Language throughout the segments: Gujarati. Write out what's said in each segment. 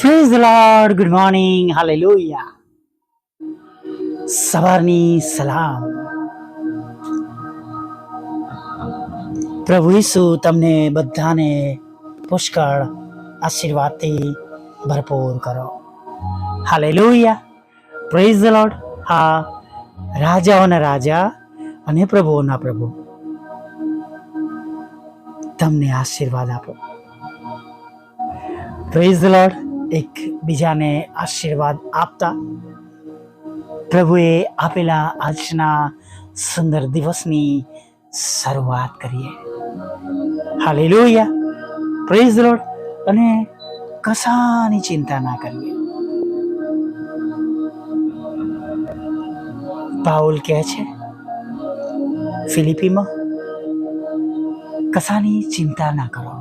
Praise lord good morning hallelujah સવારની સલામ પ્રભુ ઈસુ તમને બધાને પુષ્કળ આશીર્વાદથી ભરપૂર કરો. હાલેલુયા પ્રેઝ લોર્ડ હા, રાજાઓના રાજા અને પ્રભુઓના પ્રભુ. તમને આશીર્વાદ આપો. પ્રેઝ લોર્ડ એક બીજાને આશીર્વાદ આપતા. પ્રભુએ આપેલા આજના સુંદર દિવસની શરૂઆત કરીએ. હાલેલુયા પ્રેઝ ધ લોર્ડ અને કશાની ચિંતા ના કરીએ. પાઉલ કહે છે, ફિલિપીમાં કશાની ચિંતા ના કરો.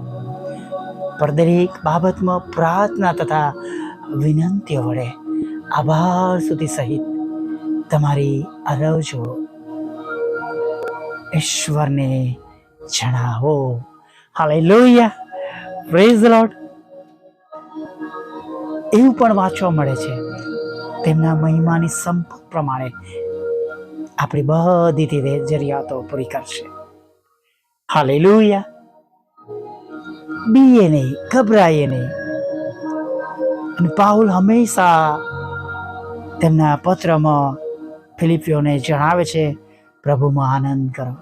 પર દરેક બાબતમાં પ્રાર્થના તથા વિનંતીઓ વડે આભાર સુધી સહિત તમારી અરજો ઈશ્વરને જણાવો. હાલે લોહિયા પ્રેઝ લોર્ડ એવું પણ વાંચવા મળે છે. તેમના મહિમાની સંપત પ્રમાણે આપણી બધી જરૂરિયાતો પૂરી કરશે. હાલેલુયા. બીએ નહીં ગભરાઈએ નહીં અને પાઉલ હંમેશા તેમના પત્રમાં ફિલિપીઓને જણાવે છે પ્રભુમાં આનંદ કરો.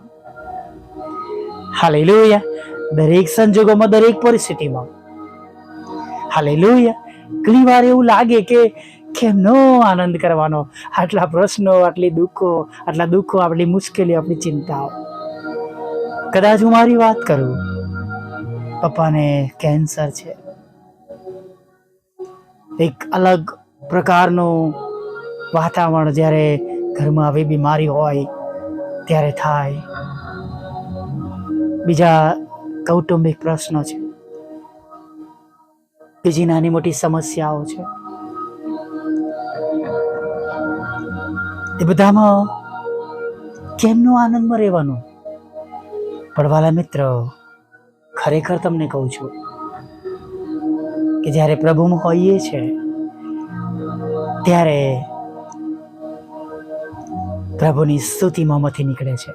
હાલેલુયા. દરેક સંજોગોમાં, દરેક પરિસ્થિતિમાં. હાલે લોહિયા ઘણી વાર એવું લાગે કે કેમનો આનંદ કરવાનો? આટલા પ્રશ્નો, આટલી દુઃખો, આટલા દુઃખો આટલી મુશ્કેલીઓ, આપણી ચિંતાઓ. કદાચ હું મારી વાત કરું પપ્પાને કેન્સર છે. એક અલગ પ્રકારનું વાતાવરણ જ્યારે ઘરમાં આવી બીમારી હોય, ત્યારે થાય. બીજા કૌટુંબિક પ્રશ્નો છે. બીજી નાની મોટી સમસ્યાઓ છે. એ બધામાં કેમનું આનંદમાં રહેવાનું? પડવાલા મિત્ર ખરેખર તમને કહું છું કે જ્યારે પ્રભુમાં હોઈએ છે, ત્યારે પ્રભુની સ્તુતિમાં મથી નીકળે છે.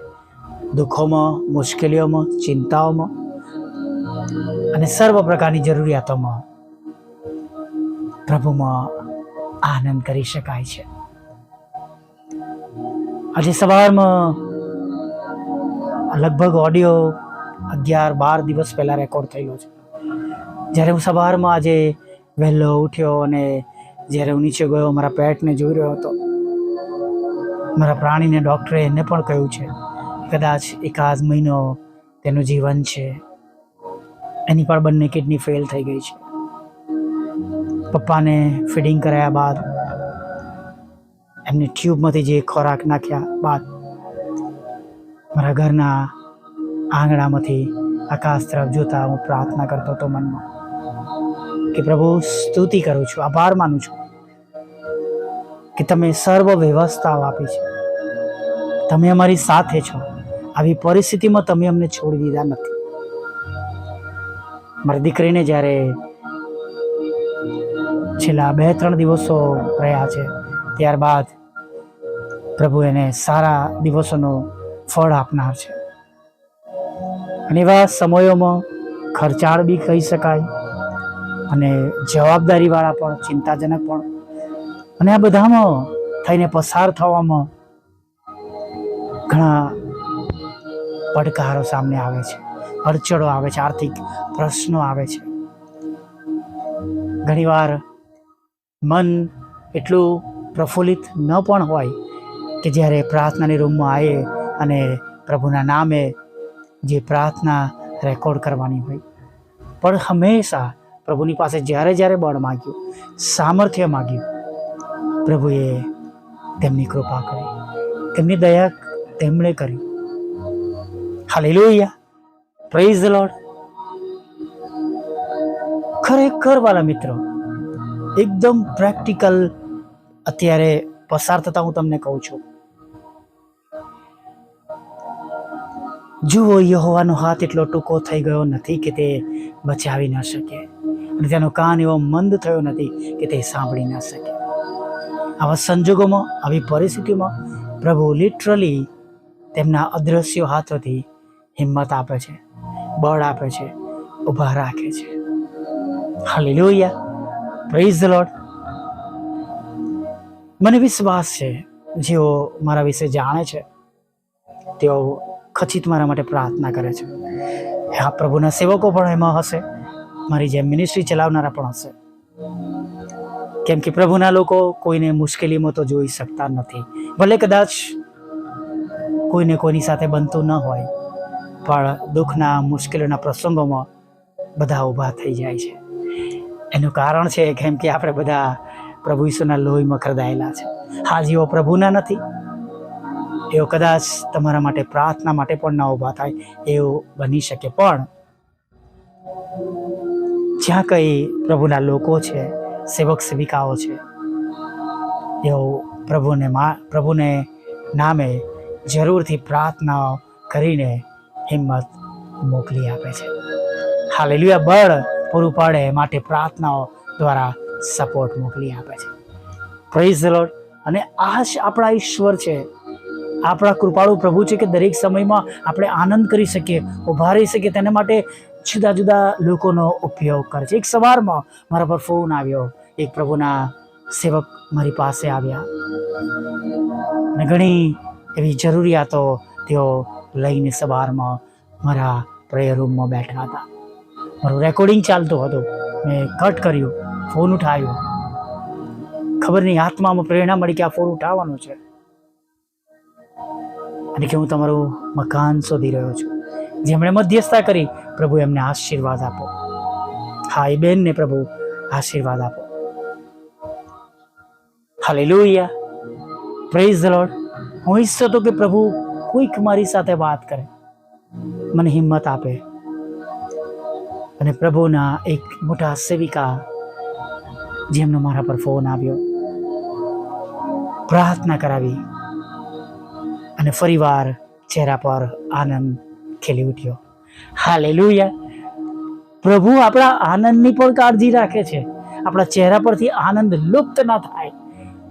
દુઃખોમાં, મુશ્કેલીઓમાં, ચિંતાઓમાં અને સર્વ પ્રકારની જરૂરિયાતોમાં પ્રભુમાં આનંદ કરી શકાય છે. આજે સવારમાં લગભગ ઓડિયો અગિયાર બાર દિવસ પહેલાં રેકોર્ડ થયેલો છે. જ્યારે હું સવારમાં આજે વહેલો ઉઠ્યો અને જ્યારે હું નીચે ગયો, મારા પેટને જોઈ રહ્યો હતો. મારા પ્રાણીને ડૉક્ટરે એને પણ કહ્યું છે, કદાચ એકાદ મહિનો તેનું જીવન છે. એની પણ બંને કિડની ફેલ થઈ ગઈ છે. પપ્પાને ફીડિંગ કરાયા બાદ એમને ટ્યુબમાંથી જે ખોરાક નાખ્યા બાદ મારા ઘરના આંગણામાંથી આકાશ તરફ જોતા હું પ્રાર્થના કરતો હતો મનમાં કે પ્રભુ, સ્તુતિ કરું છું, આભાર માનું છું કે તમે સર્વ વ્યવસ્થાઓ આપી છે. તમે અમારી સાથે છો. આવી પરિસ્થિતિમાં તમે અમને છોડી દીધા નથી. મારી દીકરીને જ્યારે છેલ્લા બે, ત્રણ દિવસો રહ્યા છે, ત્યારબાદ પ્રભુ એને સારા દિવસોનો ફળ આપનાર છે. અને એવા સમયોમાં ખર્ચાળ બી કહી શકાય. અને જવાબદારીવાળા પણ, ચિંતાજનક પણ. અને આ બધામાં થઈને પસાર થવામાં ઘણા પડકારો સામે આવે છે. અડચણો આવે છે, આર્થિક પ્રશ્નો આવે છે. ઘણીવાર મન એટલું પ્રફુલ્લિત ન પણ હોય કે જ્યારે પ્રાર્થનાની રૂમમાં આવીએ અને પ્રભુના નામે જે પ્રાર્થના રેકોર્ડ કરવાની હોય. પણ હંમેશા પ્રભુની પાસે જ્યારે જ્યારે બળ માગ્યું, સામર્થ્ય માગ્યું, પ્રભુએ તેમની કૃપા કરી. તેમની દયા તેમણે કરી. હાલેલુયા. પ્રેઝ ધ લોર્ડ ખરેખર વાલા મિત્રો, એકદમ પ્રેક્ટિકલ અત્યારે પસાર થતા હું તમને કહું છું. જુઓ, યહોવાનો હાથ એટલો ટૂંકો થઈ ગયો નથી કે તે બચાવી ન શકે. અને તેનો કાન એવો મંદ થયો નથી કે તે સાંભળી ન શકે. આવા સંજોગોમાં, આવી પરિસ્થિતિમાં પ્રભુ લિટરલી તેમના અદ્રશ્ય હાથોથી હિંમત આપે છે, બળ આપે છે, ઊભા રાખે છે. હાલેલુયા પ્રેઝ ધ લોર્ડ મને વિશ્વાસ છે, જેઓ મારા વિશે જાણે છે, તેઓ ખચિત મારા માટે પ્રાર્થના કરે છે. હા પ્રભુના સેવકો પણ એમાં હશે. મારી જેમ મિનિસ્ટ્રી ચલાવનારા પણ હશે. કેમ કે પ્રભુના લોકો કોઈને મુશ્કેલીમાં તો જોઈ શકતા નથી. ભલે કદાચ કોઈને કોઈની સાથે બનતું ન હોય, પણ દુઃખના, મુશ્કેલીના પ્રસંગોમાં બધા ઊભા થઈ જાય છે. એનું કારણ છે કેમ કે આપણે બધા પ્રભુ ઈશ્વરના લોહીમાં ખરદાયેલા છે. હા જેઓ પ્રભુના નથી. એઓ કદાચ તમારા માટે પ્રાર્થના માટે પણ ના ઊભા થાય, એવું બની શકે. પણ જ્યાં કંઈ પ્રભુના લોકો છે, સેવક સેવિકાઓ છે એઓ પ્રભુને મા, પ્રભુને નામે જરૂરથી પ્રાર્થના કરીને હિંમત મોકલી આપે છે. હાલેલુયા, બળ પૂરું પાડે માટે પ્રાર્થનાઓ દ્વારા સપોર્ટ મોકલી આપે છે. પ્રેઝ લોર્ડ અને આ જ આપણા ઈશ્વર છે આપણા કૃપાળુ પ્રભુ છે કે દરેક સમયમાં આપણે આનંદ કરી શકીએ, ઊભા રહી શકીએ. તેના માટે જુદા જુદા લોકોનો ઉપયોગ કરે છે. એક સવારમાં મારા પર ફોન આવ્યો. એક પ્રભુના સેવક મારી પાસે આવ્યા. અને ઘણી એવી જરૂરિયાતો તેઓ લઈને સવારમાં મારા પ્રેયર રૂમમાં બેઠા હતા. મારું રેકોર્ડિંગ ચાલતું હતું. મેં કટ કર્યું. ફોન ઉઠાવ્યો. ખબર નહીં આત્મામાં પ્રેરણા મળી કે આ ફોન ઉઠાવવાનો છે. અને કે હું તમારું મકાન શોધી રહ્યો છું જેમણે મધ્યસ્થતા કરી, પ્રભુ એમને આશીર્વાદ આપો. હા, એ બેનને પ્રભુ આશીર્વાદ આપો. હાલેલુયા. પ્રેઝ ધ લોર્ડ હું ઈચ્છતો હતો કે પ્રભુ કોઈક મારી સાથે વાત કરે. મને હિંમત આપે. અને પ્રભુના એક મોટા સેવિકા જેમનો મારા પર ફોન આવ્યો, પ્રાર્થના કરાવી. અને ફરીવાર ચહેરા પર આનંદ ખીલી ઉઠ્યો. હાલેલુયા. પ્રભુ આપણા આનંદની પણ કાળજી રાખે છે. આપણા ચહેરા પરથી આનંદ લુપ્ત ના થાય.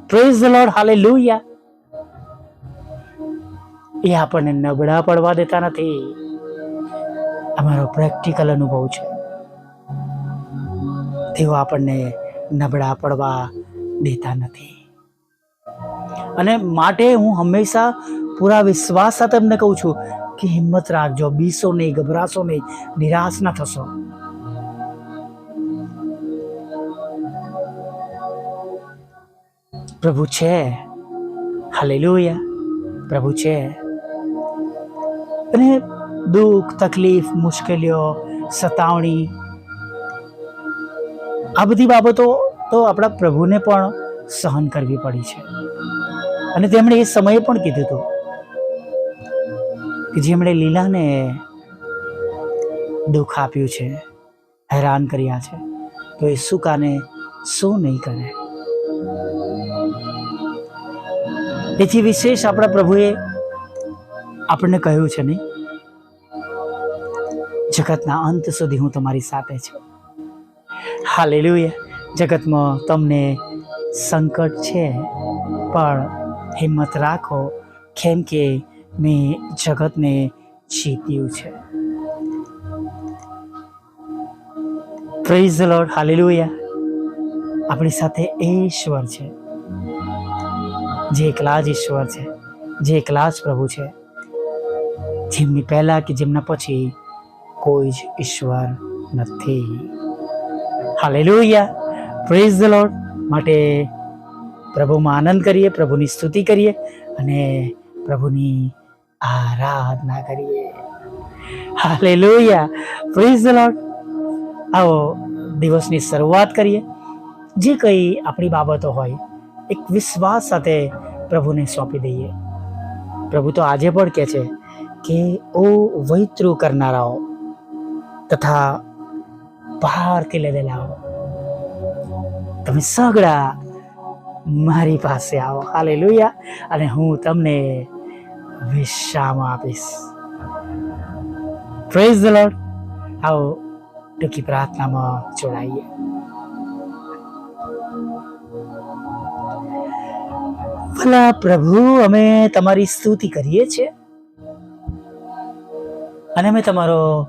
Praise the lord hallelujah. એ આપણને નબળા પડવા દેતા નથી. અમારો પ્રેક્ટિકલ અનુભવ છે. તેઓ આપણને નબળા પડવા દેતા નથી. અને માટે હું હંમેશા પૂરા વિશ્વાસ સાથે એમને કહું છું કે હિંમત રાખજો, બીસો નહીં, ગભરાશો નહીં, નિરાશ ના થશો. પ્રભુ છે. હાલેલુયા. પ્રભુ છે. અને દુઃખ, તકલીફ, મુશ્કેલીઓ, સતાવણી, આ બધી બાબતો તો આપણા પ્રભુને પણ સહન કરવી પડી છે. અને તેમણે એ સમયે પણ કીધું હતું કે જેમણે લીલાને દુઃખ આપ્યું છે, હેરાન કર્યા છે, તો એ સુકાને શું નહીં કરે. એથી વિશેષ આપણા પ્રભુએ આપણને કહ્યું છે નહીં જગતના અંત સુધી હું તમારી સાથે છું. હાલેલુયા. જગતમાં તમને સંકટ છે, પણ હિંમત રાખો. કેમ કે મેં જગતને જીત્યું છે. પ્રેઝ લોર્ડ હાલેલુયા આપણી સાથે એ ઈશ્વર છે. જે એકલા જ ઈશ્વર છે, જે એકલા જ પ્રભુ છે. જેમની પહેલા કે જેમના પછી કોઈ જ ઈશ્વર નથી. હાલેલુયા પ્રેઝ ધ લોર્ડ માટે પ્રભુમાં આનંદ કરીએ, પ્રભુની સ્તુતિ કરીએ અને પ્રભુની આરાધના કરીએ. હાલેલુયા. પ્રેઝ ધ લોર્ડ આવો દિવસની શરૂઆત કરીએ. જે કંઈ આપણી બાબતો હોય, એક વિશ્વાસ સાથે પ્રભુને સોંપી દઈએ. પ્રભુ તો આજે પણ કહે છે કે, ઓ વૈતૃ કરનારાઓ, તથા બહારથી લેલેલાઓ, તમે સગડા મારી પાસે આવો. હાલેલુયા. અને હું તમને વિશ્રામ આપીશ પ્રેઝ ધ લોર્ડ આવો ટૂંકી પ્રાર્થનામાં જોડાઈએ. ભલા પ્રભુ, અમે તમારી સ્તુતિ કરીએ છીએ. અને અમે તમારો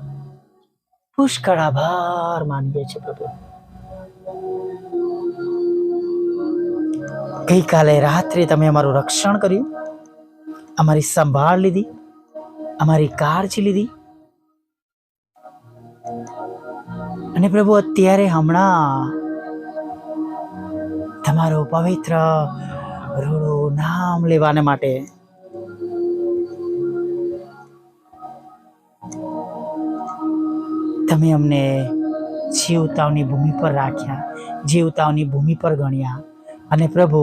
પુષ્કળ આભાર માનીએ છીએ, પ્રભુ. ગઈકાલે રાત્રે તમે અમારું રક્ષણ કર્યું. અમારી સંભાળ લીધી, અમારી કાળજી લીધી. અને પ્રભુ, અત્યારે હમણાં તમારો પવિત્ર રૂડું નામ લેવાને માટે તમે અમને જીવતાઓની ભૂમિ પર રાખ્યા, જીવતાઓની ભૂમિ પર ગણ્યા. અને પ્રભુ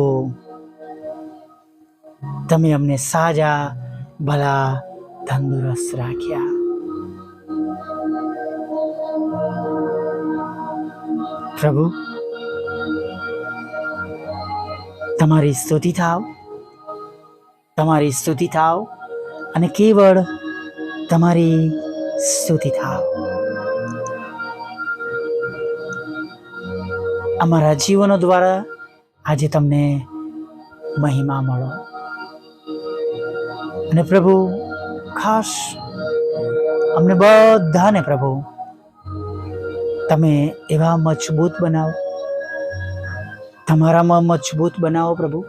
તમે અમને સાજા, ભલા, તંદુરસ્ત રાખ્યા. પ્રભુ, તમારી સ્તુતિ થાવ. તમારી સ્તુતિ થાવ અને કેવળ તમારી સ્તુતિ થાવ. અમારા જીવનો દ્વારા આજે તમને મહિમા મળો. અને પ્રભુ, ખાસ અમને બધાને પ્રભુ, તમે એવા મજબૂત બનાવો. તમારામાં મજબૂત બનાવો પ્રભુ,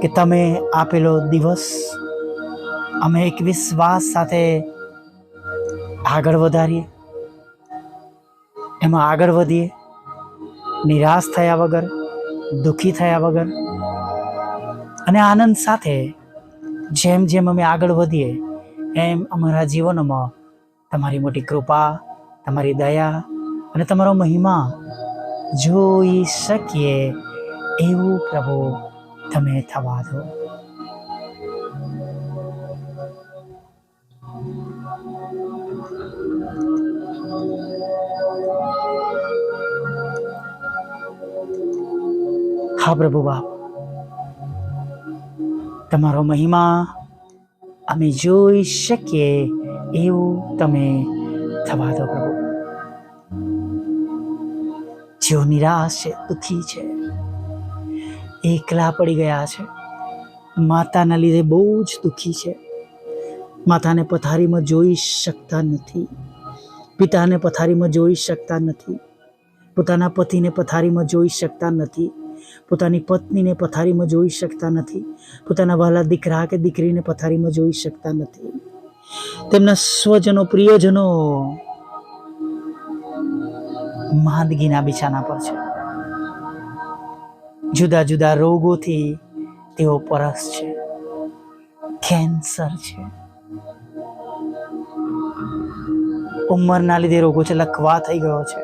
કે તમે આપેલો દિવસ અમે એક વિશ્વાસ સાથે આગળ વધારીએ. એમાં આગળ વધીએ, નિરાશ થયા વગર, દુઃખી થયા વગર અને આનંદ સાથે જેમ જેમ અમે આગળ વધીએ, એમ અમારા જીવનમાં તમારી મોટી કૃપા, તમારી દયા અને તમારો મહિમા જોઈ શકીએ એવું પ્રભુ તમે થવા દો. હા પ્રભુ બાપ. તમારો મહિમા અમે જોઈ શકીએ એવું તમે થવા દો પ્રભુ. જેઓ નિરાશ છે, દુઃખી છે, એકલા પડી ગયા છે, માતાના લીધે બહુ જ દુઃખી છે. માતાને પથારીમાં જોઈ શકતા નથી, પિતાને પથારીમાં જોઈ શકતા નથી, પોતાના પતિને પથારીમાં જોઈ શકતા નથી પોતાની પત્નીને પથારીમાં જોઈ શકતા નથી. પોતાના વાલા દીકરા કે દીકરીને પથારીમાં જોઈ શકતા નથી. તેમના સ્વજનો, પ્રિયજનો માંદગીના બિછાના પર છે. જુદા જુદા રોગોથી તેઓ પરસ છે. કેન્સર છે. ઉંમરના લીધે રોગો છે લકવા થઈ ગયો છે.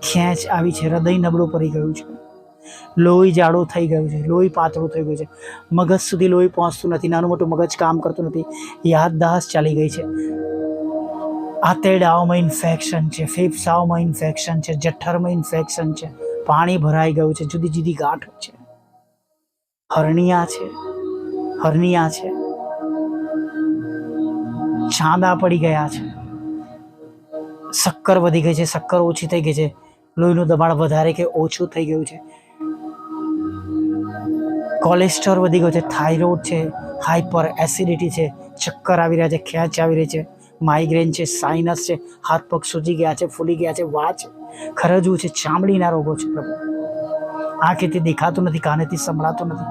ખેંચ આવી છે. હૃદય નબળું પડી ગયું છે. લોહી જાડું થઈ ગયું છે, લોહી પાતળું થઈ ગયું છે. મગજ સુધી લોહી પહોંચતું નથી, નાનું મોટું મગજ કામ કરતું નથી. યાદદાસ્ત ચાલી ગઈ છે. આતેડાઓમાં ઇન્ફેક્શન છે ફેફસાઓમાં ઇન્ફેક્શન છે જઠ્ઠરમાં ઇન્ફેક્શન છે. પાણી ભરાઈ ગયું છે, જુદી જુદી ગાંઠ છે. હર્નિયા છે હર્નિયા છે. છાંદા પડી ગયા છે. શક્કર વધી ગઈ છે, શક્કર ઓછી થઈ ગઈ છે. લોહીનું દબાણ વધારે કે ઓછું થઈ ગયું છે. કોલેસ્ટ્રોલ વધી ગયો છે, થાઇરોઇડ છે હાઇપર એસિડિટી છે, ચક્કર આવી રહ્યા છે, ખેંચ આવી રહી છે, માઇગ્રેન છે, સાઇનસ છે, હાથ પગ સૂજી ગયા છે, ફૂલી ગયા છે વા છે ખરજવું છે, ચામડીના રોગો છે પ્રભુ. આંખેથી દેખાતું નથી, કાનેથી સંભળાતું નથી.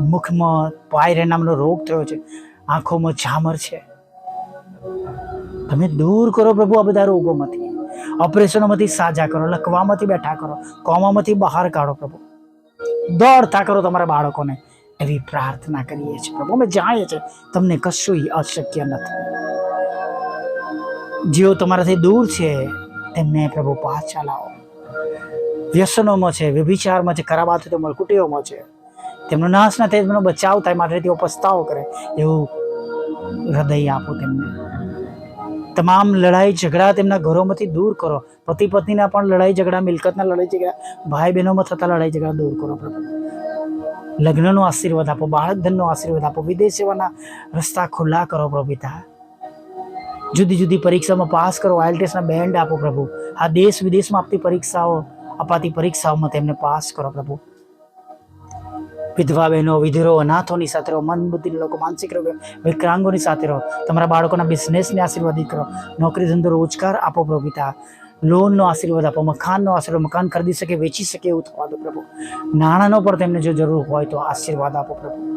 મુખમાં પાયરે નામનો રોગ થયો છે, આંખોમાં ઝામર છે. તમે દૂર કરો પ્રભુ આ બધા રોગોમાંથી. ઓપરેશનોમાંથી સાજા કરો, લખવામાંથી બેઠા કરો, કોમામાંથી બહાર કાઢો પ્રભુ. દોડતા કરો તમારા બાળકોને. એવી પ્રાર્થના કરીએ છીએ પ્રભુ. અમે જાણીએ છીએ તમને કશું અશક્ય નથી. જેઓ તમારાથી દૂર છે, તેમને પ્રભુ પાછા લાવો. વ્યસનોમાં છે, વ્યભિચારમાં છે ખરાબ આદતો મળકુટીઓમાં છે. તેમનો નાશ ના થાય, તેમનો બચાવ થાય, માટે તેઓ પસ્તાવો કરે. એવું હૃદય આપો તેમને. તમામ લડાઈ, ઝઘડા તેમના ઘરોમાંથી દૂર કરો. પતિ પત્નીના પણ લડાઈ, ઝઘડા, મિલકતના લડાઈ, ઝઘડા, ભાઈ બહેનોમાં થતા લડાઈ, ઝઘડા દૂર કરો પ્રભુ. લગ્નનો આશીર્વાદ આપો બાળક ધનનો આશીર્વાદ આપો, વિદેશ સેવાના રસ્તા ખુલ્લા કરો પ્રભુ પિતા. જુદી જુદી પરીક્ષામાં પાસ કરો, આઈએલટીએસના બેન્ડ આપો પ્રભુ. આ દેશ વિદેશમાં આપતી પરીક્ષાઓ, અપાતી પરીક્ષાઓમાં તેમને પાસ કરો પ્રભુ. વિધવા બહેનો, વિધરો, અનાથોની સાથે રહો મન બુદ્ધિ લોકો, માનસિક રોગો, વિકલાંગોની સાથે રહો. તમારા બાળકોના બિઝનેસને આશીર્વાદિત કરો. નોકરી ધંધો રોજગાર આપો પ્રભુ લોનનો આશીર્વાદ આપો, મકાનનો આશીર્વાદ, મકાન ખરીદી શકે, વેચી શકે એવું થવા દો પ્રભુ. નાણાંનો પણ તેમને જો જરૂર હોય તો આશીર્વાદ આપો પ્રભુ.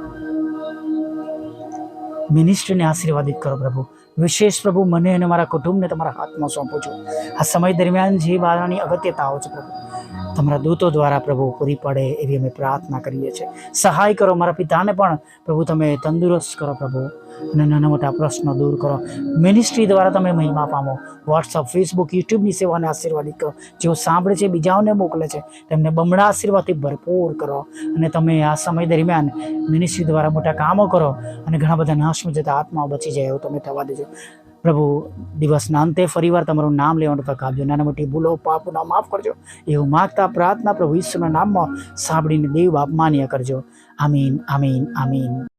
મિનિસ્ટ્રીને આશીર્વાદિત કરો પ્રભુ. વિશેષ પ્રભુ, મને અને મારા કુટુંબને તમારા હાથમાં સોંપું છું. આ સમય દરમિયાન જે બાળાની અગત્યતાઓ છે પ્રભુ. તમારા દૂતો દ્વારા પ્રભુ પૂરી પડે એવી અમે પ્રાર્થના કરીએ છીએ. સહાય કરો મારા પિતાને પણ. પ્રભુ, તમે તંદુરસ્ત કરો પ્રભુ. અને નાના મોટા પ્રશ્નો દૂર કરો. મિનિસ્ટ્રી દ્વારા તમે મહિમા પામો. વોટ્સઅપ ફેસબુક યુટ્યુબની સેવાને આશીર્વાદિત કરો જેઓ સાંભળે છે, બીજાઓને મોકલે છે, તેમને બમણા આશીર્વાદથી ભરપૂર કરો. અને તમે આ સમય દરમિયાન મિનિસ્ટ્રી દ્વારા મોટા કામો કરો. અને ઘણા બધા નાશમાં જતા આત્માઓ બચી જાય એવું તમે થવા દેજો. પ્રભુ, દિવસના અંતે ફરીવાર તમારું નામ લેવાનું તક આપજો. નાના મોટી ભૂલો પાપનો માફ કરજો. એવું માગતા પ્રાર્થના પ્રભુ ઈશ્વરના નામમાં સાંભળીને દેવ બાપ માન્ય કરજો. આમીન આમીન આમીન.